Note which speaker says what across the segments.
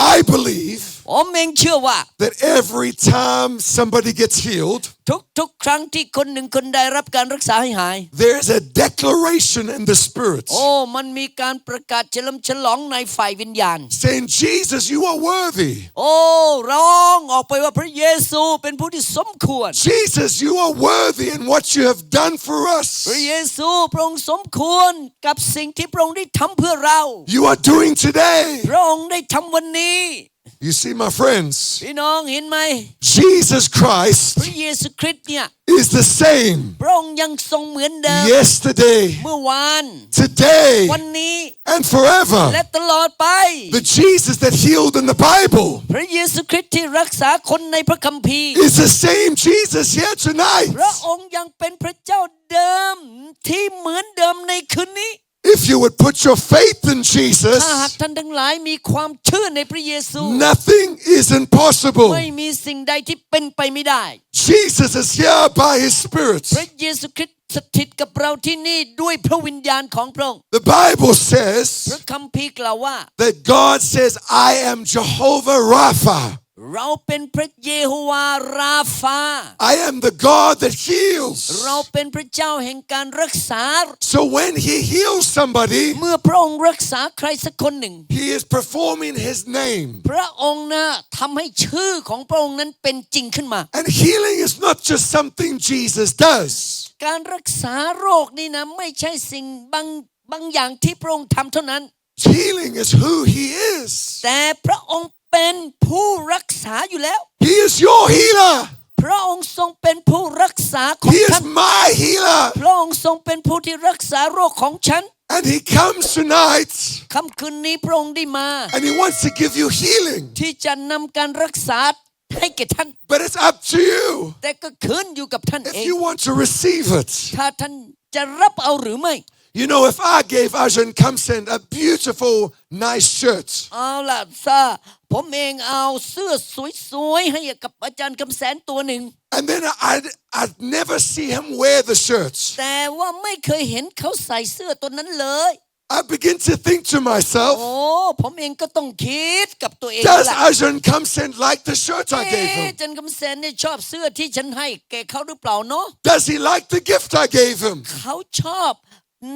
Speaker 1: I I believe
Speaker 2: ผมเองเชื่อว่า
Speaker 1: that every time somebody gets healed,
Speaker 2: ทุกทุกครั้งที่คนหนึ่งคนได้รับการรักษาให้หาย
Speaker 1: there's a declaration in the spirit
Speaker 2: โอ้มันมีการประกาศเฉลิมฉลองในฝ่ายวิญญาณ
Speaker 1: saying, Jesus, you are worthy.
Speaker 2: โอ้ร้องออกไปว่าพระเยซูเป็นผู้ที่สมควร
Speaker 1: Jesus, you are worthy in what you have done for
Speaker 2: พระ
Speaker 1: us.
Speaker 2: เยซูพระองค์สมควรกับสิ่งที่พระองค์ได้ทำเพื่อเรา
Speaker 1: You are doing today.
Speaker 2: พระองค์ได้ทำวันนี้
Speaker 1: You see, my friends, Jesus Christ is the same yesterday, today, and forever. The Jesus that healed in the Bible is the same Jesus here tonight.
Speaker 2: พระองค์ยังเป็นพระเจ้าเดิมที่เหมือนเดิมในคืนนี้
Speaker 1: If you would put your faith in
Speaker 2: ถ้าหาก
Speaker 1: Jesus,
Speaker 2: ท่านทั้งหลายมีความเชื่อในพระเยซู
Speaker 1: nothing is impossible.
Speaker 2: ไม่มีสิ่งใดที่เป็นไปไม่ได้
Speaker 1: Jesus is here by his Spirit.
Speaker 2: พระเยซูคริสต์สถิตกับเราที่นี่ด้วยพระวิญญาณของพระองค์
Speaker 1: The Bible
Speaker 2: พระ
Speaker 1: says
Speaker 2: คัมภีร์กล่าวว่า
Speaker 1: that God says, I am Jehovah Rapha.
Speaker 2: เราเป็นพระเยโฮวาราฟา
Speaker 1: I am the God that heals.
Speaker 2: เราเป็นพระเจ้าแห่งการรักษา
Speaker 1: So when he heals somebody,
Speaker 2: เมื่อพระองค์รักษาใครสักคนหนึ่ง
Speaker 1: he is performing his name.
Speaker 2: พระองค์นะทำให้ชื่อของพระองค์นั้นเป็นจริงขึ้นมา
Speaker 1: And healing is not just something Jesus does.
Speaker 2: การรักษาโรคนี่นะไม่ใช่สิ่งบางบางอย่างที่พระองค์ทำเท่านั้น
Speaker 1: Healing is who he is.
Speaker 2: แต่พระองค์ เป็นผู้รักษาอยู่แล้ว
Speaker 1: He is your healer.
Speaker 2: พระองค์ทรงเป็นผู้รักษาของ
Speaker 1: He
Speaker 2: ท่า
Speaker 1: is
Speaker 2: น
Speaker 1: my healer.
Speaker 2: พระองค์ทรงเป็นผู้ที่รักษาโรคของฉัน
Speaker 1: And he comes tonight
Speaker 2: ค่ำคืนนี้พระองค์ได้มา
Speaker 1: and he wants to give you healing.
Speaker 2: ที่จะนำการรักษาให้แก่ท่าน
Speaker 1: But it's up to you
Speaker 2: แต่ก็ขึ้นอยู่กับท่านเอ
Speaker 1: if
Speaker 2: ง
Speaker 1: you want to receive it.
Speaker 2: ถ้าท่านจะรับเอาหรือไม่
Speaker 1: You know, if I gave Ajahn Kamsen a beautiful, nice shirt,
Speaker 2: เอาล่ะซาผมเองเอาเสื้อสวยๆให้กับอาจารย์คำแสนตัวหนึ่ง
Speaker 1: and then I'd, I'd never see him wear the shirt,
Speaker 2: แต่ว่าไม่เคยเห็นเขาใส่เสื้อตัวนั้นเลย
Speaker 1: I begin to think to
Speaker 2: โอ้
Speaker 1: myself,
Speaker 2: ผมเองก็ต้องคิดกับตัวเอง
Speaker 1: does
Speaker 2: ล่ะ
Speaker 1: Ajahn Kamsen like the shirt I
Speaker 2: เอ๊ะ
Speaker 1: gave
Speaker 2: อา
Speaker 1: him?
Speaker 2: จารย์คำแสนเนี่ยชอบเสื้อที่ฉันให้แกเขาหรือเปล่าเนาะ
Speaker 1: Does he like the gift I gave him?
Speaker 2: เขาชอบ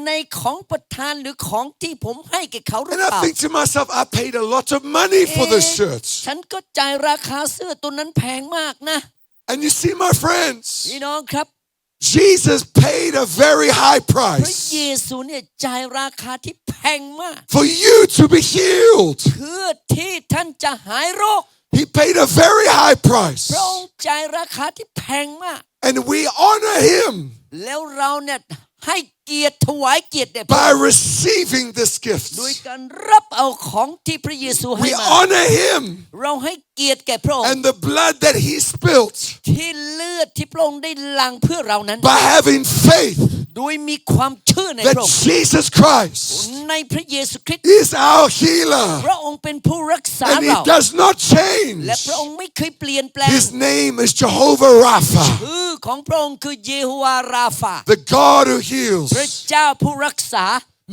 Speaker 2: ในของประทานหรือของที่ผมให้แกเขาหรือ
Speaker 1: And
Speaker 2: เปล่า
Speaker 1: I think to myself, I paid a lot of money for this
Speaker 2: เอ๊ะ
Speaker 1: shirt.
Speaker 2: ฉันก็จ่ายราคาเสื้อตัวนั้นแพงมากนะ
Speaker 1: And you see, my
Speaker 2: พี่
Speaker 1: friends,
Speaker 2: น้องครับ
Speaker 1: Jesus paid a very high
Speaker 2: พระ
Speaker 1: price
Speaker 2: เยซูเนี่ยจ่ายราคาที่แพงมาก
Speaker 1: for you to be healed.
Speaker 2: เพื่อที่ท่านจะหายโรค
Speaker 1: He paid a very high
Speaker 2: พระ
Speaker 1: price.
Speaker 2: องค์จ่ายราคาที่แพงมาก
Speaker 1: And we honor him
Speaker 2: แล้วเราเนี่ยให้เกียรติถวายเกียรติแด่พระ
Speaker 1: by
Speaker 2: องค์
Speaker 1: receiving this gift.
Speaker 2: โดยการรับเอาของที่พระเยซูให้
Speaker 1: We
Speaker 2: มา
Speaker 1: honor him
Speaker 2: เราให้เกียรติแก่พระองค์
Speaker 1: and the blood that he spilt
Speaker 2: ที่เลือดที่พระองค์ได้หลั่งเพื่อเรานั้น
Speaker 1: by having faith
Speaker 2: โดยมีความเชื่อในพ
Speaker 1: that
Speaker 2: ระองค์
Speaker 1: Jesus Christ
Speaker 2: ในพระเยซูคริสต์
Speaker 1: is our healer
Speaker 2: พระองค์เป็นผู้รักษา
Speaker 1: and he
Speaker 2: เรา
Speaker 1: does not
Speaker 2: และ
Speaker 1: change.
Speaker 2: พระองค์ไม่เคยเปลี่ยนแปลง
Speaker 1: His name is Jehovah Rapha,
Speaker 2: ชื่อของพระองค์คือเยโฮวาราฟา
Speaker 1: the God who
Speaker 2: พระเจ้าผู้รักษา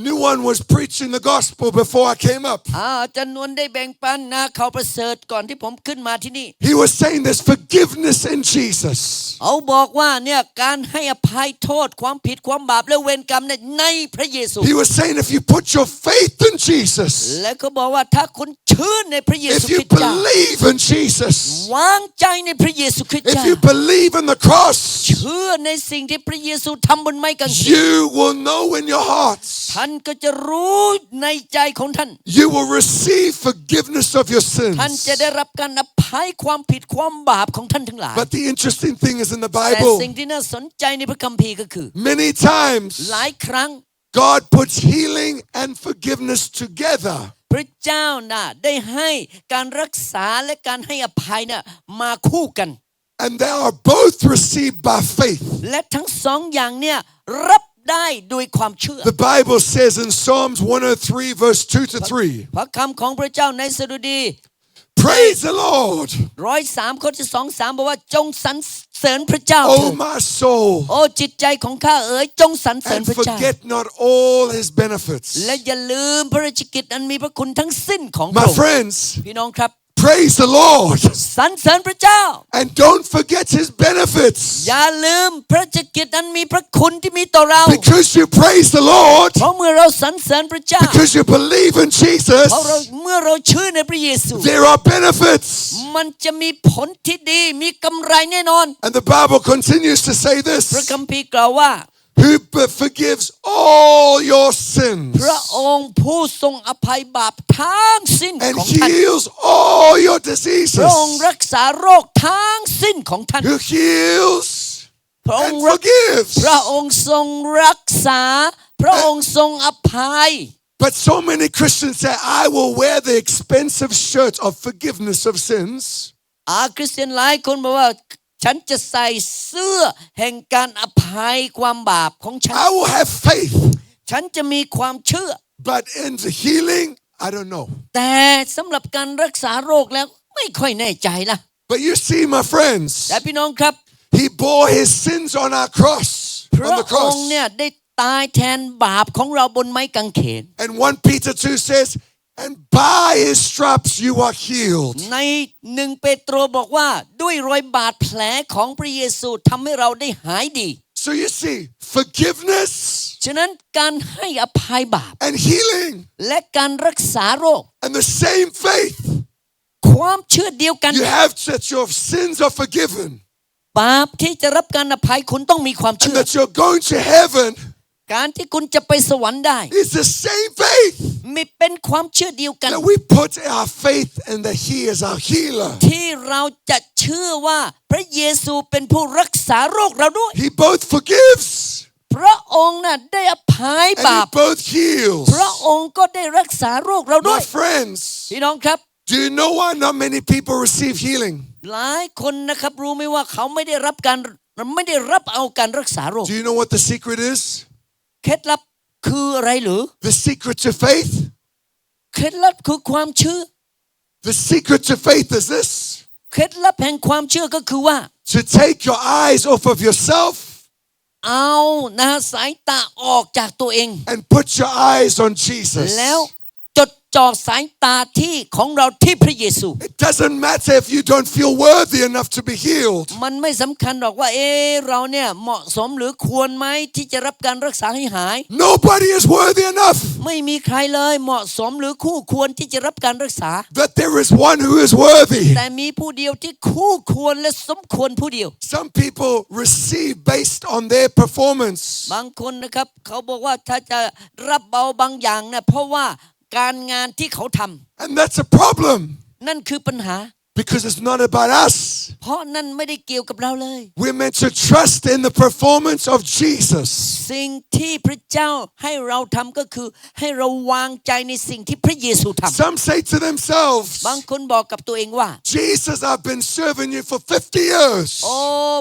Speaker 1: New one was preaching the gospel before I came up.
Speaker 2: อ่าอาจารย์นวลได้แบ่งปันนะเขาประเสริฐก่อนที่ผมขึ้นมาที่นี่
Speaker 1: He was saying there's forgiveness in Jesus.
Speaker 2: เขาบอกว่าเนี่ยการให้อภัยโทษความผิดความบาปและเวรกรรมเนี่ยในพระเยซู
Speaker 1: He was saying if you put your faith in Jesus,
Speaker 2: และเขาบอกว่าถ้าคุณเชื่อในพระเยซู
Speaker 1: if
Speaker 2: ค
Speaker 1: you
Speaker 2: ริสต์เจ้า
Speaker 1: believe in Jesus,
Speaker 2: วางใจในพระเยซูคริสต์
Speaker 1: if
Speaker 2: เจ้า
Speaker 1: you believe in the cross,
Speaker 2: เชื่อในสิ่งที่พระเยซูทำบนไม้กางเขน
Speaker 1: you will know in your hearts.
Speaker 2: ท่านก็จะรู้ในใจของท่าน
Speaker 1: You will receive forgiveness of your
Speaker 2: ท่าน
Speaker 1: sins.
Speaker 2: จะได้รับการอภัยความผิดความบาปของท่านทั้งหลาย
Speaker 1: But the interesting thing is in the
Speaker 2: แต่
Speaker 1: Bible,
Speaker 2: สิ่งที่น่าสนใจในพระคัมภีร์ก็คือ
Speaker 1: many times
Speaker 2: หลายครั้ง
Speaker 1: God puts healing and forgiveness together.
Speaker 2: พระเจ้าน่ะได้ให้การรักษาและการให้อภัยน่ะมาคู่กัน
Speaker 1: And they are both received by faith.
Speaker 2: และทั้งสองอย่างเนี่ยรับ ได้โดยความเชื่อ
Speaker 1: The Bible says in Psalms 103, verse 2 to 3,
Speaker 2: พระคำของพระเจ้าในสดุดี
Speaker 1: Praise the Lord.
Speaker 2: ร้อยสามข้อที่สองสามบอกว่าจงสรรเสริญพระเจ้าเถิ
Speaker 1: Oh,
Speaker 2: ด
Speaker 1: my soul.
Speaker 2: โอ้จิตใจของข้าเอ๋ยจงสรรเสริญ
Speaker 1: And
Speaker 2: พระเจ้า
Speaker 1: forget not all his benefits.
Speaker 2: และอย่าลืมพระราชกิจอันมีพระคุณทั้งสิ้นของพระ
Speaker 1: My
Speaker 2: องค์
Speaker 1: friends,
Speaker 2: พี่น้องครับ
Speaker 1: praise the Lord.
Speaker 2: สรรเสริญพระเจ้า
Speaker 1: And don't forget his benefits.
Speaker 2: อย่าลืมพระราชกิจอันมีพระคุณที่มีต่อเรา
Speaker 1: Because you praise the Lord,
Speaker 2: เพราะเมื่อเราสรรเสริญพระเจ้า
Speaker 1: because you believe in
Speaker 2: เพราะเรา
Speaker 1: Jesus,
Speaker 2: เมื่อเราเชื่อในพระเยซู
Speaker 1: there are benefits.
Speaker 2: มันจะมีผลที่ดีมีกำไรแน่นอน
Speaker 1: And the Bible continues to say
Speaker 2: พระ
Speaker 1: this
Speaker 2: คัมภีร์กล่าวว่า
Speaker 1: Who b- forgives all your sins
Speaker 2: พระองค์ผู้ทรงอภัยบาปทั้งสิ้น
Speaker 1: and
Speaker 2: ของท่าน
Speaker 1: heals all your
Speaker 2: พระองค์
Speaker 1: diseases.
Speaker 2: รักษาโรคทั้งสิ้นของท่าน
Speaker 1: Who heals
Speaker 2: พระอง
Speaker 1: and
Speaker 2: ค์รัก
Speaker 1: forgives.
Speaker 2: พระองค์ทรงรักษา พระองค์ทรงอภัย
Speaker 1: But so many Christians say, I will wear the expensive shirt of forgiveness of sins.
Speaker 2: อาคริสเตียนหลายคนบอกว่า ฉันจะใส่เสื้อแห่งการอภัยความบาปของฉัน
Speaker 1: I will have faith.
Speaker 2: ฉันจะมีความเชื่อ
Speaker 1: But in the healing, I don't know.
Speaker 2: แต่สำหรับการรักษาโรคแล้วไม่ค่อยแน่ใจล่ะ
Speaker 1: But you see, my friends,
Speaker 2: แต่พี่น้องครับ
Speaker 1: He bore His sins on our cross,
Speaker 2: พ
Speaker 1: on
Speaker 2: ระ
Speaker 1: the
Speaker 2: องค์
Speaker 1: cross.
Speaker 2: เนี่ยได้ตายแทนบาปของเราบนไม้กางเขน
Speaker 1: And 1 Peter 2 says, And by His stripes you are healed.
Speaker 2: ในหนึ่งเปโตรบอกว่าด้วยรอยบาดแผลของพระเยซูทำให้เราได้หายดี
Speaker 1: So you see, forgiveness
Speaker 2: ฉะนั้นการให้อภัยบาป
Speaker 1: and healing
Speaker 2: และการรักษาโรค
Speaker 1: and the same faith.
Speaker 2: ความเชื่อเดียวกัน
Speaker 1: You have that your sins are forgiven
Speaker 2: บาปที่จะรับการอภัยคุณต้องมีความ
Speaker 1: and
Speaker 2: เชื่อ
Speaker 1: that you're going to heaven
Speaker 2: การที่คุณจะไปสวรรค์ได้
Speaker 1: is the same faith
Speaker 2: มีเป็นความเชื่อเดียวกัน
Speaker 1: that we put our faith in that He is our healer.
Speaker 2: ที่เราจะเชื่อว่าพระเยซูเป็นผู้รักษาโรคเราด้วย
Speaker 1: He both forgives
Speaker 2: พระองค์น่ะได้อภัย
Speaker 1: and
Speaker 2: บา
Speaker 1: He
Speaker 2: ป
Speaker 1: both heals.
Speaker 2: พระองค์ก็ได้รักษาโรคเราด้ว
Speaker 1: My
Speaker 2: ย
Speaker 1: friends,
Speaker 2: พี่น้องครับ
Speaker 1: do you know why not many people receive healing?
Speaker 2: หลายคนนะครับรู้ไหมว่าเขาไม่ได้รับการไม่ได้รับเอาการรักษาโรค
Speaker 1: Do you know what the secret is?
Speaker 2: เคล็ดลับคืออะไรหรือ
Speaker 1: The secret to faith?
Speaker 2: เคล็ดลับคือความเชื่อ
Speaker 1: The secret to faith is this
Speaker 2: เคล็ดลับแห่งความเชื่อก็คือว่า
Speaker 1: to take your eyes off of yourself
Speaker 2: เอานะสายตาออกจากตัวเอง
Speaker 1: and put your eyes on Jesus.
Speaker 2: แล้ว จดจ่อสายตาที่ของเราที่พระเยซู
Speaker 1: It doesn't matter if you don't feel worthy enough to be healed.
Speaker 2: มันไม่สำคัญหรอกว่าเอ๊ะเราเนี่ยเหมาะสมหรือควรไหมที่จะรับการรักษาให้หาย
Speaker 1: Nobody is worthy enough
Speaker 2: ไม่มีใครเลยเหมาะสมหรือคู่ควรที่จะรับการรักษา
Speaker 1: that there is one who is worthy.
Speaker 2: แต่มีผู้เดียวที่คู่ควรและสมควรผู้เดียว
Speaker 1: Some people receive based on their performance.
Speaker 2: บางคนนะครับเขาบอกว่าถ้าจะรับเบาบางอย่างเนี่ยเพราะว่า การงานที่เขาทำ
Speaker 1: And that's a problem
Speaker 2: นั่นคือปัญหา
Speaker 1: because it's not about us.
Speaker 2: เพราะนั่นไม่ได้เกี่ยวกับเราเลย
Speaker 1: We're meant to trust in the performance of Jesus.
Speaker 2: สิ่งที่พระเจ้าให้เราทำก็คือให้เราวางใจในสิ่งที่พระเยซูทำ
Speaker 1: Some say to themselves,
Speaker 2: บางคนบอกกับตัวเองว่า
Speaker 1: Jesus, I've been serving you for 50 years.
Speaker 2: โอ้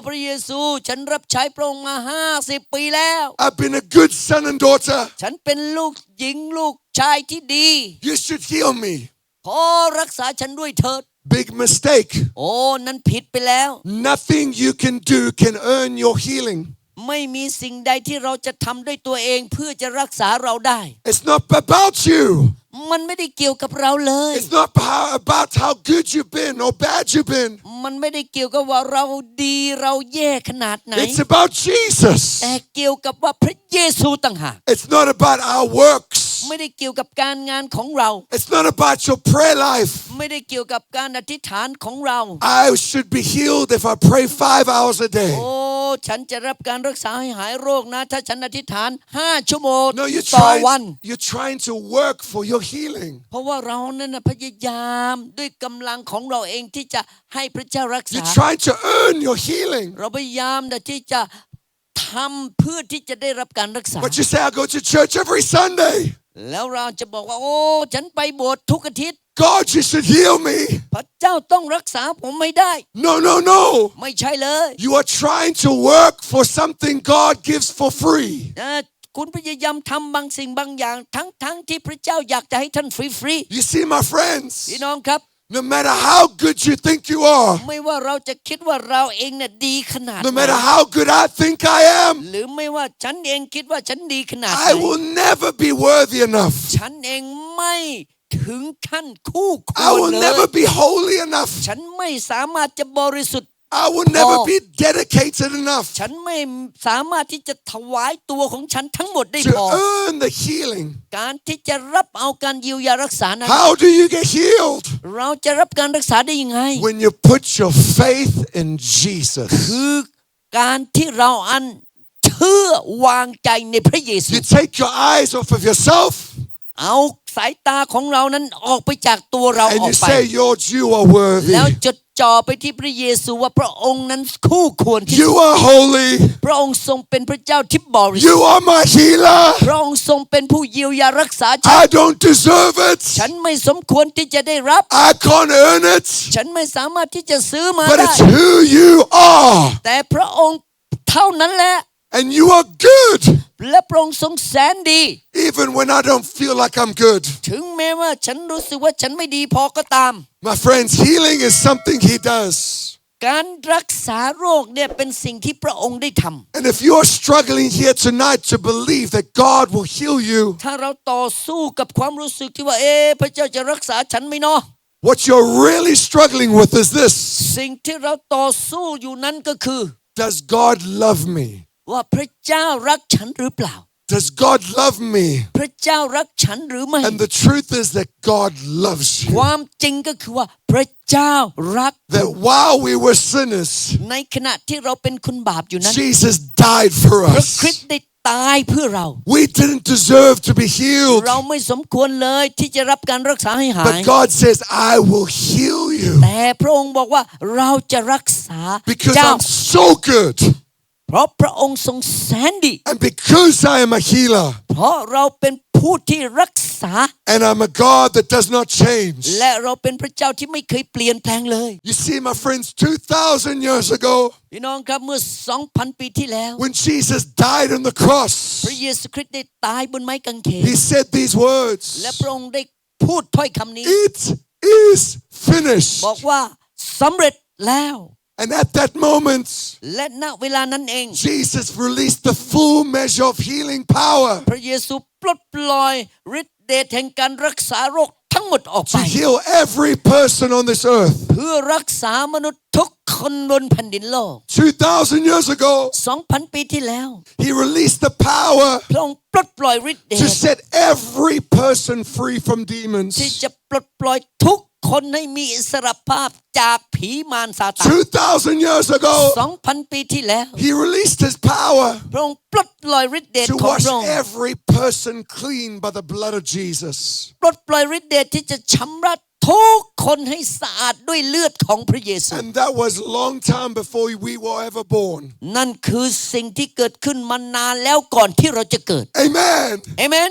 Speaker 2: พระเยซูฉันรับใช้พระองค์มาห้าสิบปีแล้ว
Speaker 1: I've been a good son and daughter.
Speaker 2: ฉันเป็นลูกหญิงลูกชายที่ดี
Speaker 1: You should heal me.
Speaker 2: พอรักษาฉันด้วยเถิด
Speaker 1: Big mistake.
Speaker 2: โอ้นั้นผิดไปแล้ว
Speaker 1: Nothing you can do can earn your healing.
Speaker 2: ไม่มีสิ่งใดที่เราจะทำด้วยตัวเองเพื่อจะรักษาเราได้
Speaker 1: It's not about you.
Speaker 2: มันไม่ได้เกี่ยวกับเราเลย
Speaker 1: It's not how- about how good you've been or bad you've been.
Speaker 2: มันไม่ได้เกี่ยวกับว่าเราดีเราแย่ขนาดไหน
Speaker 1: It's about Jesus.
Speaker 2: แต่เกี่ยวกับว่าพระเยซูต่างหาก
Speaker 1: It's not about our works.
Speaker 2: ไม่ได้เกี่ยวกับการงานของเรา
Speaker 1: It's not about your prayer life.
Speaker 2: ไม่ได้เกี่ยวกับการอธิษฐานของเรา
Speaker 1: I should be healed if I pray five hours a day.
Speaker 2: โอ้ฉันจะรับการรักษาให้หายโรคนะ ถ้าฉันอธิษฐาน5ชั่วโมง
Speaker 1: No, you're
Speaker 2: ต่อวัน
Speaker 1: trying, you're trying to work for your healing.
Speaker 2: เพราะว่าเรานั่นนะพยายามด้วยกำลังของเราเองที่จะให้พระเจ้ารักษา
Speaker 1: You're trying to earn your healing.
Speaker 2: เราพยายามนะที่จะทำเพื่อที่จะได้รับการรักษา
Speaker 1: But you say, I go to church every Sunday.
Speaker 2: แล้วเราจะบอกว่า โอ้ฉันไปโบสถ์ทุกอาทิตย์
Speaker 1: God, you should heal me.
Speaker 2: พระเจ้าต้องรักษาผมไม่ได้
Speaker 1: No, no, no.
Speaker 2: ไม่ใช่เลย
Speaker 1: You are trying to work for something God gives for free.
Speaker 2: นะคุณพยายามทำบางสิ่งบางอย่าง ทั้งทั้งที่พระเจ้าอยากจะให้ท่านฟรี
Speaker 1: You see, my friends,
Speaker 2: ๆพี่น้องครับ
Speaker 1: No matter how good you think you are,
Speaker 2: ไม่ว่าเราจะคิดว่าเราเองเนี่ยดีขนาด
Speaker 1: no
Speaker 2: ไหน
Speaker 1: matter how good I think I am,
Speaker 2: หรือไม่ว่าฉันเองคิดว่าฉันดีขนาดไหน
Speaker 1: I will never be worthy enough.
Speaker 2: ฉันเองไม่ถึงขั้นคู่ค
Speaker 1: I
Speaker 2: วร
Speaker 1: will
Speaker 2: เลย
Speaker 1: never be holy enough.
Speaker 2: ฉันไม่สามารถจะบริสุทธิ์
Speaker 1: I will never
Speaker 2: Oh.
Speaker 1: be dedicated enough
Speaker 2: ฉันไม่สามารถที่จะถวายตัวของฉันทั้งหมดได้
Speaker 1: to
Speaker 2: พอ
Speaker 1: earn the healing.
Speaker 2: การที่จะรับเอาการเยียวยารักษานั้น
Speaker 1: How do you get healed?
Speaker 2: เราจะรับการรักษาได้ยังไง
Speaker 1: When you put your faith in Jesus.
Speaker 2: คือการที่เราอันเชื่อวางใจในพระเยซู
Speaker 1: You take your eyes off of yourself
Speaker 2: เอา สายตาของเรานั้นออกไปจากตัวเรา
Speaker 1: and
Speaker 2: ออ
Speaker 1: you
Speaker 2: กไป
Speaker 1: say, Lord, you are worthy.
Speaker 2: แล้วจดจ่อไปที่พระเยซูว่าพระองค์นั้นคู่ควรที่สุ
Speaker 1: You
Speaker 2: ด
Speaker 1: are holy.
Speaker 2: พระองค์ทรงเป็นพระเจ้าที่บริสุ
Speaker 1: You
Speaker 2: ทธิ์
Speaker 1: are my healer.
Speaker 2: พระองค์ทรงเป็นผู้เยียวยารักษาฉัน
Speaker 1: I don't deserve
Speaker 2: ฉั
Speaker 1: it.
Speaker 2: นไม่สมควรที่จะได้รับ
Speaker 1: I can't earn it.
Speaker 2: ฉันไม่สามารถที่จะซื้อมา
Speaker 1: But
Speaker 2: ได้
Speaker 1: it's who you are.
Speaker 2: แต่พระองค์เท่านั้นแหละ
Speaker 1: And you are good.
Speaker 2: และพระองค์ทรงแสนดี
Speaker 1: Even when I don't feel like I'm good.
Speaker 2: ถึงแม้ว่าฉันรู้สึกว่าฉันไม่ดีพอก็ตาม
Speaker 1: My friends, healing is something He does.
Speaker 2: การรักษาโรคเนี่ยเป็นสิ่งที่พระองค์ได้ทำ
Speaker 1: And if you're struggling here tonight to believe that God will heal you,
Speaker 2: ถ้าเราต่อสู้กับความรู้สึกที่ว่า เอ๊ะพระเจ้าจะรักษาฉันไหมเนาะ
Speaker 1: what you're really struggling with is this
Speaker 2: สิ่งที่เราต่อสู้อยู่นั้นก็คือ
Speaker 1: Does God love me?
Speaker 2: ว่าพระเจ้ารักฉันหรือเปล่า
Speaker 1: Does God love me?
Speaker 2: พระเจ้ารักฉันหรือไม่
Speaker 1: And the truth is that God loves
Speaker 2: ค
Speaker 1: you.
Speaker 2: วามจริงก็คือว่าพระเจ้ารัก
Speaker 1: That while we were sinners,
Speaker 2: ในขณะที่เราเป็นคนบาปอยู่นั้น
Speaker 1: Jesus died for
Speaker 2: พระคริส
Speaker 1: us.
Speaker 2: ต์ได้ตายเพื่อเรา
Speaker 1: We didn't deserve to be healed.
Speaker 2: เราไม่สมควรเลยที่จะรับการรักษาให้หาย
Speaker 1: But God says, I will heal you
Speaker 2: แต่พระองค์บอกว่าเราจะรักษา
Speaker 1: because
Speaker 2: เจ้า
Speaker 1: I'm so good.
Speaker 2: เพราะพระองค์ทรงแสนดี
Speaker 1: And because I am a healer
Speaker 2: เพราะเราเป็นผู้ที่รักษา
Speaker 1: and I'm a God that does not change.
Speaker 2: และเราเป็นพระเจ้าที่ไม่เคยเปลี่ยนแปลงเลย
Speaker 1: You see, my friends, 2,000 years ago,
Speaker 2: พี่น้องครับเมื่อ 2,000 ปีที่แล้ว
Speaker 1: when Jesus died on the
Speaker 2: พระ
Speaker 1: cross,
Speaker 2: เยซูคริสต์ได้ตายบนไม้กางเขน
Speaker 1: he said these
Speaker 2: และ
Speaker 1: words
Speaker 2: พระองค์ได้พูดถ้อยคำนี้
Speaker 1: It is finished.
Speaker 2: บอกว่าสำเร็จแล้ว
Speaker 1: And at that moment,
Speaker 2: และณเวลานั้นเอง
Speaker 1: Jesus released the full measure of healing power
Speaker 2: พระเยซูปลดปล่อยฤทธิเดชแห่งการรักษาโรคทั้งหมดออกไป
Speaker 1: to heal every person on this earth.
Speaker 2: เพื่อรักษามนุษย์ทุกคนบนแผ่นดินโลก
Speaker 1: 2,000 years ago,
Speaker 2: 2,000 ปีที่แล้ว
Speaker 1: he released the power
Speaker 2: พระองค์ปลดปล่อยฤทธิ์เด
Speaker 1: to
Speaker 2: ช
Speaker 1: set every person free from
Speaker 2: ที่
Speaker 1: demons.
Speaker 2: จะปลดปล่อยทุก คนให้มีอิสรภาพจากผีมารซาตาน
Speaker 1: 2,000 years ago,
Speaker 2: 2,000 ปีที่แล้ว
Speaker 1: he released his power
Speaker 2: พระองค์ปลดปล่อยฤทธิ์เดช
Speaker 1: to
Speaker 2: ของ
Speaker 1: wash
Speaker 2: พระองค์
Speaker 1: every person clean by the blood of Jesus.
Speaker 2: ปลดปล่อยฤทธิ์เดชที่จะชำระทุกคนให้สะอาดด้วยเลือดของพระเยซู
Speaker 1: And that was a long time before we were ever born.
Speaker 2: นั่นคือสิ่งที่เกิดขึ้นมานานแล้วก่อนที่เราจะเกิด
Speaker 1: Amen.
Speaker 2: เอเมน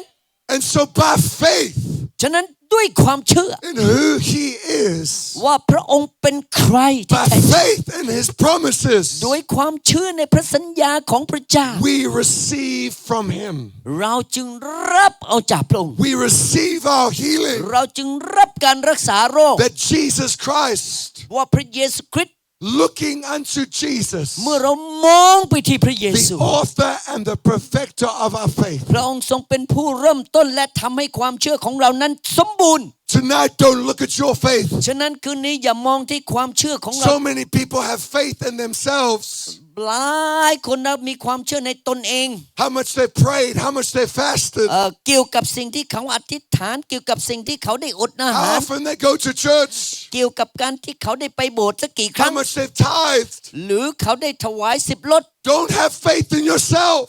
Speaker 1: And so by faith
Speaker 2: ฉะนั้น ด้วยความเชื่อ
Speaker 1: in who he is,
Speaker 2: ว่าพระองค์เป็นใครที่
Speaker 1: by
Speaker 2: แท้จริง
Speaker 1: faith in his promises,
Speaker 2: ด้วยความเชื่อในพระสัญญาของพระเจ้า
Speaker 1: we receive from him.
Speaker 2: เราจึงรับเอาจากพระองค์
Speaker 1: We receive our healing
Speaker 2: เราจึงรับการรักษาโรค
Speaker 1: that Jesus Christ,
Speaker 2: ว่าพระเยซูคริสต์
Speaker 1: looking unto Jesus,
Speaker 2: เมื่อเรามองไปที่พระเยซู
Speaker 1: the author and the perfecter of our faith.
Speaker 2: พระองค์ทรงเป็นผู้เริ่มต้นและทำให้ความเชื่อของเรานั้นสมบูรณ์
Speaker 1: Tonight, don't look at your faith.
Speaker 2: ฉะนั้นคืนนี้อย่ามองที่ความเชื่อของเรา
Speaker 1: So many people have faith in themselves.
Speaker 2: หลายคนนะมีความเชื่อในตนเอง
Speaker 1: How much they prayed, how much they fasted,
Speaker 2: เอ่อเกี่ยวกับสิ่งที่เขาอธิษฐาน เกี่ยวกับสิ่งที่เขาได้อดอาหา
Speaker 1: how
Speaker 2: ร
Speaker 1: often they go to church,
Speaker 2: เกี่ยวกับการที่เขาได้ไปโบสถ์สักกี่ครั้
Speaker 1: how
Speaker 2: ง
Speaker 1: much they've tithed.
Speaker 2: หรือเขาได้ถวายสิบลด
Speaker 1: Don't have faith in yourself.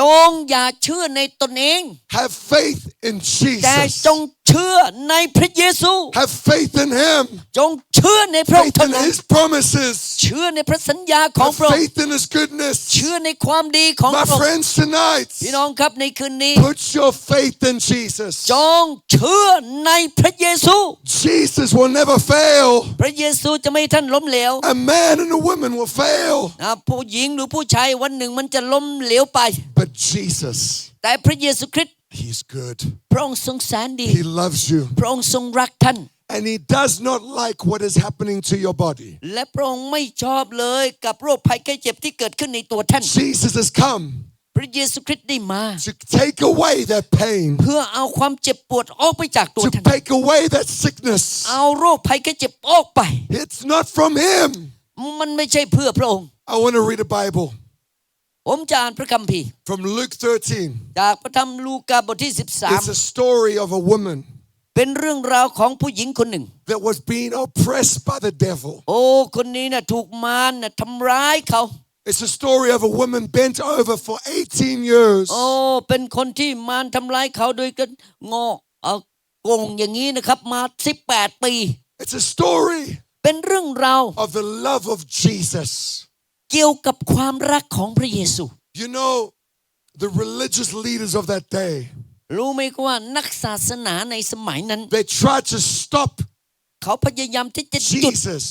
Speaker 2: จงอย่าเชื่อในตนเอง
Speaker 1: Have faith in
Speaker 2: แต่
Speaker 1: Jesus.
Speaker 2: จง เชื่อในพระเยซู
Speaker 1: Have faith in Him.
Speaker 2: จงเชื่อในพระองค์
Speaker 1: Faith
Speaker 2: เท่า
Speaker 1: in
Speaker 2: นั้น
Speaker 1: His promises.
Speaker 2: เชื่อในพระสัญญาของ
Speaker 1: Have
Speaker 2: พระองค์
Speaker 1: faith in His goodness.
Speaker 2: เชื่อในความดีของ
Speaker 1: My
Speaker 2: พระองค์
Speaker 1: friends, tonight,
Speaker 2: พี่น้องครับในคืนนี้
Speaker 1: put your faith in Jesus.
Speaker 2: จงเชื่อในพระเยซู
Speaker 1: Jesus will never fail.
Speaker 2: พระเยซูจะไม่ให้ท่านล้มเหลว
Speaker 1: A man and a woman will fail.
Speaker 2: นะผู้หญิงหรือผู้ชายวันหนึ่งมันจะล้มเหลวไป
Speaker 1: But Jesus,
Speaker 2: แต่พระเยซูคริสต์
Speaker 1: He's good.
Speaker 2: พระองค์ทรงแสนดี
Speaker 1: He loves you.
Speaker 2: พระองค์ทรงรักท่าน
Speaker 1: and he does not like what is happening to your body.
Speaker 2: และพระองค์ไม่ชอบเลยกับโรคภัยไข้เจ็บที่เกิดขึ้นในตัวท่าน
Speaker 1: Jesus has come
Speaker 2: พระเยซูคริสต์ได้มา
Speaker 1: to take away that pain,
Speaker 2: เพื่อเอาความเจ็บปวดออกไปจากตัว
Speaker 1: to
Speaker 2: ท่าน
Speaker 1: take away that sickness.
Speaker 2: เอาโรคภัยไข้เจ็บออกไป
Speaker 1: It's not from him.
Speaker 2: มันไม่ใช่เพื่อพระองค์
Speaker 1: I want to read a Bible
Speaker 2: ผมจะอ่านพระคัมภีร์
Speaker 1: from Luke 13.
Speaker 2: จากพระธรรมลูกาบทที่
Speaker 1: It's a story of a woman
Speaker 2: 13เป็นเรื่องราวของผู้หญิงคนหนึ่ง
Speaker 1: that was being oppressed by the devil.
Speaker 2: โอ้คนนี้นะถูกมารนะทำร้ายเขา
Speaker 1: It's a story of a woman bent over for 18 years.
Speaker 2: โอ้เป็นคนที่มารทำร้ายเขาโดยกันงอเอาโกงอย่างนี้นะครับมา 18 ปี
Speaker 1: It's a story
Speaker 2: เป็นเรื่องราว
Speaker 1: of the love of Jesus.
Speaker 2: เกี่ยวกับความรักของพระเยซู
Speaker 1: You know, the religious leaders of that day,
Speaker 2: รู้ไหมว่านักศาสนาในสมัยนั้น
Speaker 1: they tried to stop
Speaker 2: เขาพยายามที่จะหยุด
Speaker 1: Jesus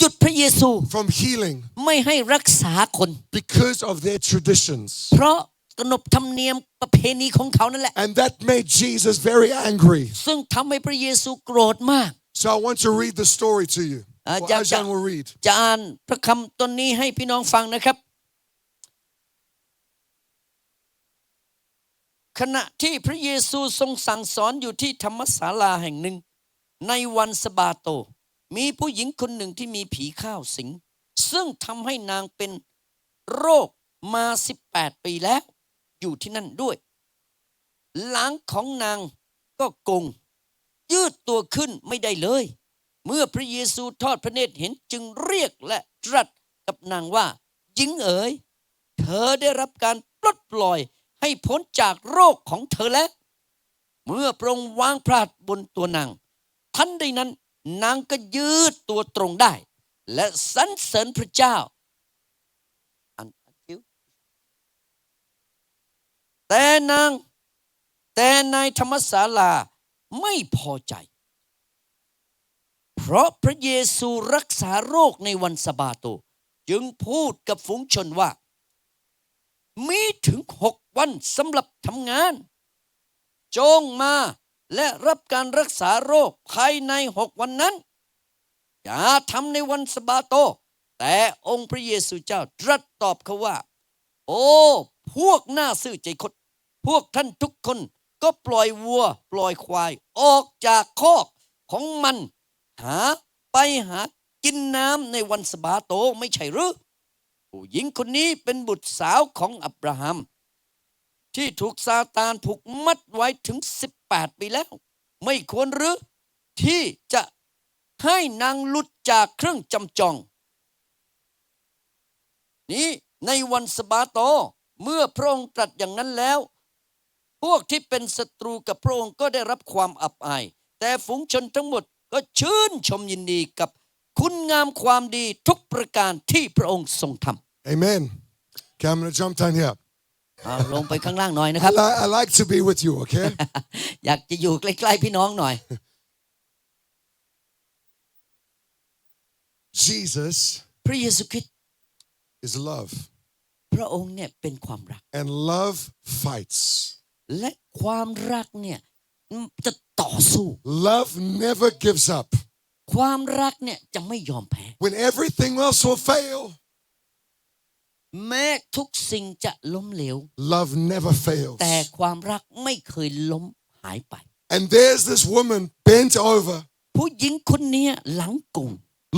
Speaker 2: หยุดพระเยซู
Speaker 1: from healing
Speaker 2: ไม่ให้รักษาคน
Speaker 1: because of their traditions.
Speaker 2: เพราะขนบธรรมเนียมประเพณีของเขานั่นแหละ
Speaker 1: And that made Jesus very angry.
Speaker 2: ซึ่งทำให้พระเยซูโกรธมาก
Speaker 1: So I want to read the story to you.
Speaker 2: Uh,
Speaker 1: Well,
Speaker 2: ja-
Speaker 1: Ajan
Speaker 2: ja-
Speaker 1: will read.
Speaker 2: จะอ่านพระคำตนนี้ให้พี่น้องฟังนะครับ ขณะที่พระเยซูทรงสั่งสอนอยู่ที่ธรรมศาลาแห่งหนึ่ง ในวันสะบาโต มีผู้หญิงคนหนึ่งที่มีผีข้าวสิง ซึ่งทำให้นางเป็นโรคมา 18 ปีแล้ว อยู่ที่นั่นด้วย หลังของนางก็กง ยืดตัวขึ้นไม่ได้เลย เมื่อพระเยซูทอดพระเนตรเห็นจึงเรียกและตรัสกับนางว่าหญิงเอ๋ย เธอได้รับการปลดปล่อยให้พ้นจากโรคของเธอแล้ว เมื่อพระองค์วางพระหัตถ์บนตัวนาง ทันใดนั้นนางก็ยืดตัวตรงได้ และสรรเสริญพระเจ้า แต่นางแต่นายธรรมศาลาไม่พอใจ เพราะพระเยซูรักษาโรคในวันสะบาโต จึงพูดกับฝูงชนว่า มีถึงหกวันสำหรับทำงาน จงมาและรับการรักษาโรคภายในหกวันนั้น อย่าทำในวันสะบาโต แต่องค์พระเยซูเจ้าตรัสตอบเขาว่า โอ้พวกหน้าซื่อใจคดพวกท่านทุกคนก็ปล่อยวัว ปล่อยควาย ออกจากคอกของมัน หาไปหากินน้ำในวันสบาโตไม่ใช่หรือผู้หญิงคนนี้เป็นบุตรสาวของอับราฮัม ที่ถูกซาตานผูกมัดไว้ถึง 18 ปีแล้ว ไม่ควรหรือที่จะให้นางหลุดจากเครื่องจำจอง นี้ในวันสบาโตเมื่อพระองค์ตรัสอย่างนั้นแล้ว พวกที่เป็นศัตรูกับพระองค์ก็ได้รับความอับอาย แต่ฝูงชนทั้งหมด ก็ชื่นชมยินดีกับคุณงามความดีทุกประการที่พระองค์ทรงท
Speaker 1: Amen. Okay, I'm going to jump down here. ำ
Speaker 2: เอาลงไปข้างล่างหน่อยนะค
Speaker 1: I,
Speaker 2: รับ
Speaker 1: li- I like to be with you, okay?
Speaker 2: อยากจะอยู่ใกล้ๆพี่น้องหน่อย
Speaker 1: Jesus
Speaker 2: พระเยซูคริสต์
Speaker 1: is love,
Speaker 2: พระองค์เนี่ยเป็นความรัก
Speaker 1: and love fights.
Speaker 2: และความรักเนี่ย จะต่อสู้
Speaker 1: Love never gives up.
Speaker 2: ความรักเนี่ยจะไม่ยอมแพ้
Speaker 1: When everything else will fail,
Speaker 2: แม้ทุกสิ่งจะล้มเหลว
Speaker 1: love never fails.
Speaker 2: แต่ความรักไม่เคยล้มหายไป
Speaker 1: And there's this woman bent over,
Speaker 2: ผู้หญิงคนเนี้ยหลังกุง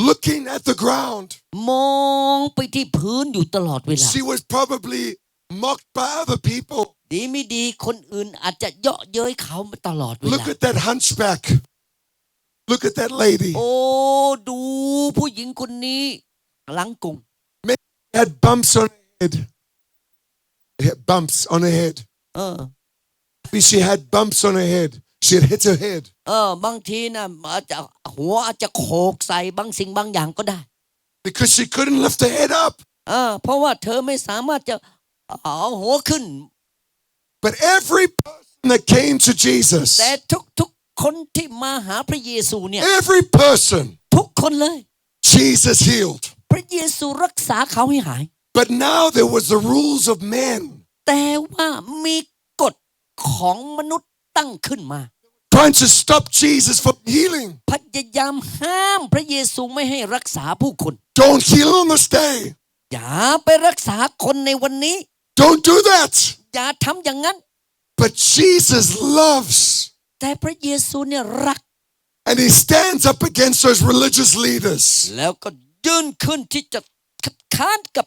Speaker 1: looking at the ground.
Speaker 2: มองไปที่พื้นอยู่ตลอดเวลา
Speaker 1: She was probably mocked by other people.
Speaker 2: ดีไม่ดีคนอื่นอาจจะเยาะเย้ยเขามาตลอดเว
Speaker 1: Look
Speaker 2: ลา
Speaker 1: at that hunchback. Look at that lady.
Speaker 2: โอ้ดูผู้หญิงคนนี้หลังกุง
Speaker 1: had bumps on her head. Had bumps on her head.
Speaker 2: เออ
Speaker 1: Maybe she had bumps on her head. She had hit her head
Speaker 2: เออบางทีนะอาจจะหัวอาจจะโขกใส่บางสิ่งบางอย่างก็ได้
Speaker 1: because she couldn't lift her head up.
Speaker 2: เออเพราะว่าเธอไม่สามารถจะเอาหัวขึ้น
Speaker 1: But every person that came to Jesus,
Speaker 2: แต่ทุกๆคนที่มาหาพระเยซูเนี่ย
Speaker 1: every person,
Speaker 2: ทุกคนเลย
Speaker 1: Jesus healed.
Speaker 2: พระเยซูรักษาเขาให้หาย
Speaker 1: But now there was the rules of men.
Speaker 2: แต่ว่ามีกฎของมนุษย์ตั้งขึ้นมา
Speaker 1: trying to stop Jesus from healing.
Speaker 2: พยายามห้ามพระเยซูไม่ให้รักษาผู้คน
Speaker 1: Don't heal on this day.
Speaker 2: อย่าไปรักษาคนในวันนี้
Speaker 1: Don't do that.
Speaker 2: อย่าทำอย่างนั้น
Speaker 1: But Jesus loves.
Speaker 2: แต่พระเยซูเนี่ยรัก
Speaker 1: And he stands up against those religious leaders.
Speaker 2: แล้วก็ยืนขึ้นที่จะคัดค้านกับ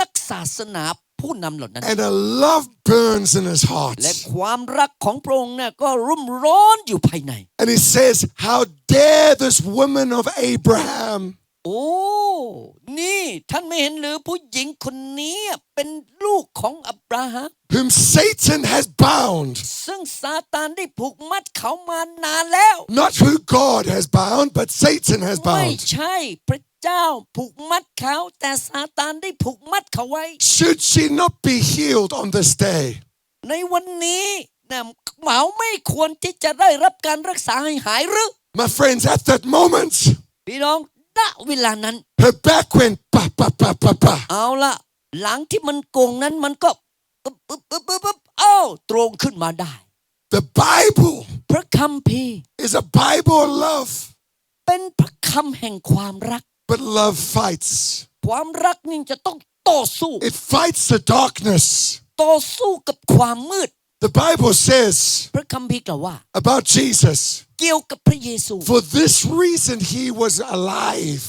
Speaker 2: นักศาสนาผู้นำเหล่านั้น
Speaker 1: And a love burns in his heart.
Speaker 2: และความรักของพระองค์เนี่ยก็รุ่มร้อนอยู่ภายใน
Speaker 1: And he says, How dare this woman of Abraham
Speaker 2: โอ้ นี่ ท่านไม่เห็นหรือผู้หญิงคนนี้เป็นลูกของอับราฮัม
Speaker 1: whom Satan has bound.
Speaker 2: ซึ่งซาตานได้ผูกมัดเขามานานแล้ว
Speaker 1: Not who God has bound, but Satan has
Speaker 2: ไม่
Speaker 1: bound.
Speaker 2: ใช่พระเจ้าผูกมัดเขาแต่ซาตานได้ผูกมัดเขาไว้
Speaker 1: Should she not be healed on this day?
Speaker 2: ในวันนี้นะเหมาไม่ควรที่จะได้รับการรักษาให้หายหรือ
Speaker 1: My friends, at that moment,
Speaker 2: พี่น้อง ณเวลานั้น
Speaker 1: her back went pa pa pa pa pa.
Speaker 2: เอาละหลังที่มันโกงนั้นมันก็ปึ๊บปึ๊บปึ๊บปึ๊บปึ๊บเอ้าตรงขึ้นมาได้
Speaker 1: The Bible
Speaker 2: พระคัมภีร์
Speaker 1: is a Bible of love,
Speaker 2: เป็นพระคำแห่งความรัก
Speaker 1: but love fights.
Speaker 2: ความรักนี่จะต้องต่อสู้
Speaker 1: It fights the darkness.
Speaker 2: ต่อสู้กับความมืด
Speaker 1: The Bible says
Speaker 2: พระคัมภีร์กล่าวว่า
Speaker 1: about Jesus,
Speaker 2: เกี่ยวกับพระเยซู
Speaker 1: for this reason he was alive,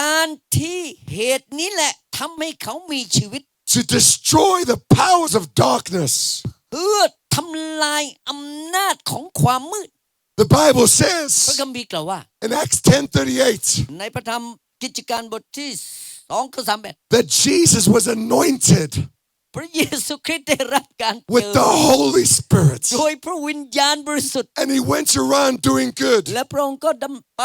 Speaker 2: การที่เหตุนี้แหละทำให้เขามีชีวิต
Speaker 1: to destroy the powers of darkness.
Speaker 2: เพื่อทำลายอำนาจของความมืด
Speaker 1: The Bible
Speaker 2: พระ
Speaker 1: says
Speaker 2: คัมภีร์กล่าวว่า
Speaker 1: in Acts 10:38
Speaker 2: ในพระธรรมกิจการบทที่สองข้อสามแปด
Speaker 1: that Jesus was anointed
Speaker 2: พระเยซูคริสต์ได้รับการเจิ
Speaker 1: with the
Speaker 2: ม
Speaker 1: Holy Spirit
Speaker 2: โดยพระวิญญาณบริสุทธิ์
Speaker 1: and he went around doing good,
Speaker 2: และพระองค์ก็ดำไป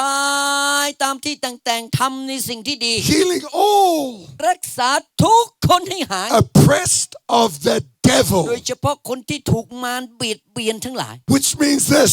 Speaker 2: ตามที่ต่างๆทำในสิ่งที่ดี
Speaker 1: healing all
Speaker 2: รักษาทุกคนให้หาย
Speaker 1: oppressed of the
Speaker 2: โด
Speaker 1: devil.
Speaker 2: ยเฉพาะคนที่ถูกมารเบียดเบียนทั้งหลาย
Speaker 1: Which means this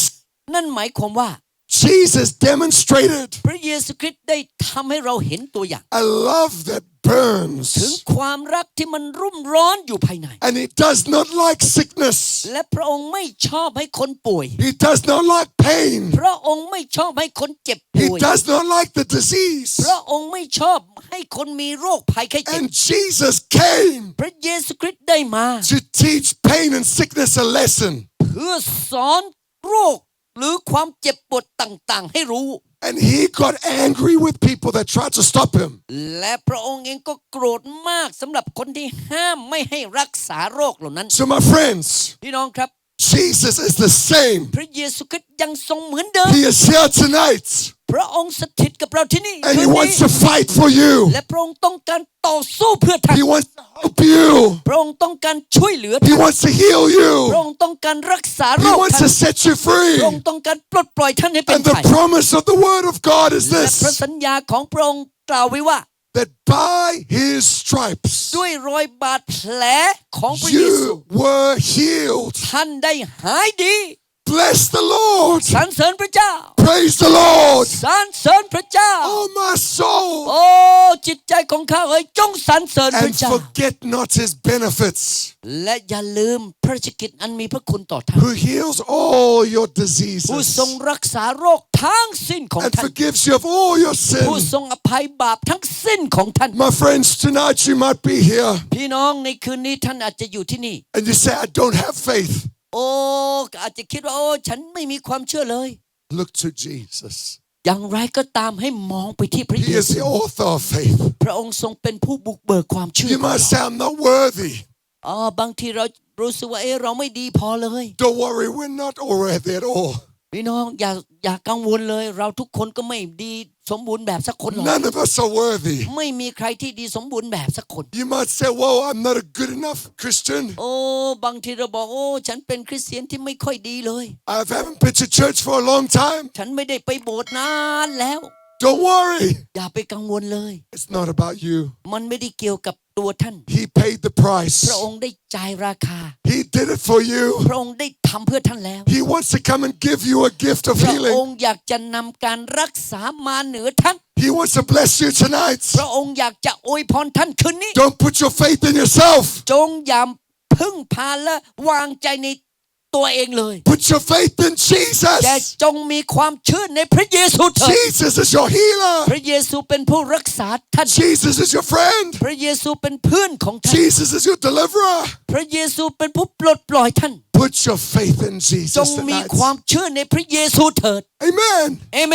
Speaker 2: นั่นหมายความว่า
Speaker 1: Jesus demonstrated
Speaker 2: พระเยซูคริสต์ได้ทำให้เราเห็นตัวอย่าง
Speaker 1: a love that
Speaker 2: ถึง
Speaker 1: burns
Speaker 2: ความรักที่มันรุ่มร้อนอยู่ภายใน
Speaker 1: and he does not like sickness.
Speaker 2: และพระองค์ไม่ชอบให้คนป่วย
Speaker 1: He does not like pain.
Speaker 2: พระองค์ไม่ชอบให้คนเจ็บ
Speaker 1: He
Speaker 2: ป่วย
Speaker 1: does not like the disease.
Speaker 2: พระองค์ไม่ชอบให้คนมีโรคภัยไข้เจ็บ
Speaker 1: And Jesus came
Speaker 2: พระเยซูคริสต์ได้มา
Speaker 1: to teach pain and sickness a lesson.
Speaker 2: เพื่อสอนโรค หรือความเจ็บปวดต่างๆ ให้รู้
Speaker 1: And he got angry with people that tried to stop him.
Speaker 2: และพระองค์เองก็โกรธมากสำหรับคนที่ห้ามไม่ให้รักษาโรคเหล่านั้น
Speaker 1: So, my friends,
Speaker 2: พี่น้องครับ
Speaker 1: Jesus is the same.
Speaker 2: พระเยซูคริสต์ยังทรงเหมือนเดิม
Speaker 1: He is here tonight
Speaker 2: พระองค์สถิตกับเราที่นี่
Speaker 1: and he
Speaker 2: คืนนี้
Speaker 1: wants to fight for you.
Speaker 2: และพระองค์ต้องการต่อสู้เพื่อท่าน
Speaker 1: He wants to help you.
Speaker 2: พระองค์ต้องการช่วยเหลือ
Speaker 1: He
Speaker 2: ท่าน
Speaker 1: wants to heal
Speaker 2: พระ
Speaker 1: you.
Speaker 2: องค์ต้องการรักษาโร
Speaker 1: He
Speaker 2: ค
Speaker 1: wants
Speaker 2: ท่า
Speaker 1: to
Speaker 2: น
Speaker 1: set you
Speaker 2: พระ
Speaker 1: free.
Speaker 2: องค์ต้องการปลดปล่อยท่านให้เป็น
Speaker 1: And the
Speaker 2: ไถ่
Speaker 1: promise of the word of God is
Speaker 2: และพระ
Speaker 1: this
Speaker 2: สัญญาของพระองค์กล่าวไว้ว่า
Speaker 1: that by his stripes
Speaker 2: ด้วยรอยบาดแผลของพระเยซู
Speaker 1: you were healed.
Speaker 2: ท่านได้หายดี
Speaker 1: Bless the Lord.
Speaker 2: สรรเสริญพระเจ้า
Speaker 1: Praise the Lord.
Speaker 2: สรรเสริญพระเจ้า
Speaker 1: Oh, my soul.
Speaker 2: โอ้จิตใจของข้าเอ๋ยจงสรรเสริญพระ
Speaker 1: And
Speaker 2: เจ้า
Speaker 1: forget not his benefits,
Speaker 2: และอย่าลืมพระราชกิจอันมีพระคุณต่อท่าน
Speaker 1: who heals all your
Speaker 2: ผู้
Speaker 1: diseases
Speaker 2: ทรงรักษาโรคทั้งสิ้นของ
Speaker 1: and
Speaker 2: ท่าน
Speaker 1: forgives you of all your
Speaker 2: ผู้
Speaker 1: sin.
Speaker 2: ทรงอภัยบาปทั้งสิ้นของท่าน
Speaker 1: My friends, tonight you might be here
Speaker 2: พี่น้องในคืนนี้ท่านอาจจะอยู่ที่นี่
Speaker 1: and you say, I don't have faith.
Speaker 2: โอ้อาจจะคิดว่าโอ้ฉันไม่มีความเชื่อเลย
Speaker 1: Look to Jesus.
Speaker 2: อย่างไรก็ตามให้มองไปที่พระ
Speaker 1: He
Speaker 2: เย
Speaker 1: is
Speaker 2: ซู
Speaker 1: the author of faith.
Speaker 2: พระองค์ทรงเป็นผู้บุกเบิกความเชื่อ
Speaker 1: You
Speaker 2: ของ
Speaker 1: might
Speaker 2: เรา
Speaker 1: say, I'm not worthy.
Speaker 2: อ๋อบางทีเรารู้สึกว่าเออเราไม่ดีพอเลย
Speaker 1: Don't worry, we're not worthy at all.
Speaker 2: พี่น้องอย่าอย่ากังวลเลย เราทุกคนก็ไม่ดี สมบูรณ์แบบสักคนหรอก
Speaker 1: None of us are worthy.
Speaker 2: ไม่มีใครที่ดีสมบูรณ์แบบสักคน
Speaker 1: You might say, Whoa, I'm not a good enough Christian.
Speaker 2: โอ้บางทีเราบอกโอ้ฉันเป็นคริสเตียนที่ไม่ค่อยดีเลย
Speaker 1: I haven't been to church for a long time.
Speaker 2: ฉันไม่ได้ไปโบสถ์นานแล้ว
Speaker 1: Don't worry.
Speaker 2: อย่าไปกังวลเลย
Speaker 1: It's not about you.
Speaker 2: มันไม่ได้เกี่ยวกับตัวท่าน
Speaker 1: He paid the
Speaker 2: พ
Speaker 1: price.
Speaker 2: ระองค์ได้จ่ายราคา
Speaker 1: He did it for you.
Speaker 2: พระองค์ได้ทำเพื่อท่านแล้ว
Speaker 1: He wants to come and give you a gift of
Speaker 2: พระอง
Speaker 1: healing.
Speaker 2: ค์อยากจะนำการรักษามาเหนือท่าน
Speaker 1: He wants to bless you tonight.
Speaker 2: พระองค์อยากจะอวยพรท่านคืนนี้
Speaker 1: Don't put your faith in yourself.
Speaker 2: จงอย่าพึ่งพาและวางใจใน ตัวเองเลย
Speaker 1: Put your faith in
Speaker 2: แต่
Speaker 1: Jesus.
Speaker 2: จงมีความเชื่อในพระเยซูเถิด
Speaker 1: Jesus is your healer.
Speaker 2: พระเยซูเป็นผู้รักษาท่าน
Speaker 1: Jesus is your friend.
Speaker 2: พระเยซูเป็นเพื่อนของท่าน
Speaker 1: Jesus is your deliverer.
Speaker 2: พระเยซูเป็นผู้ปลดปล่อยท่าน
Speaker 1: Put your faith in
Speaker 2: จง
Speaker 1: Jesus
Speaker 2: มี
Speaker 1: tonight.
Speaker 2: ความเชื่อในพระเยซูเถิด
Speaker 1: Amen.
Speaker 2: เอเม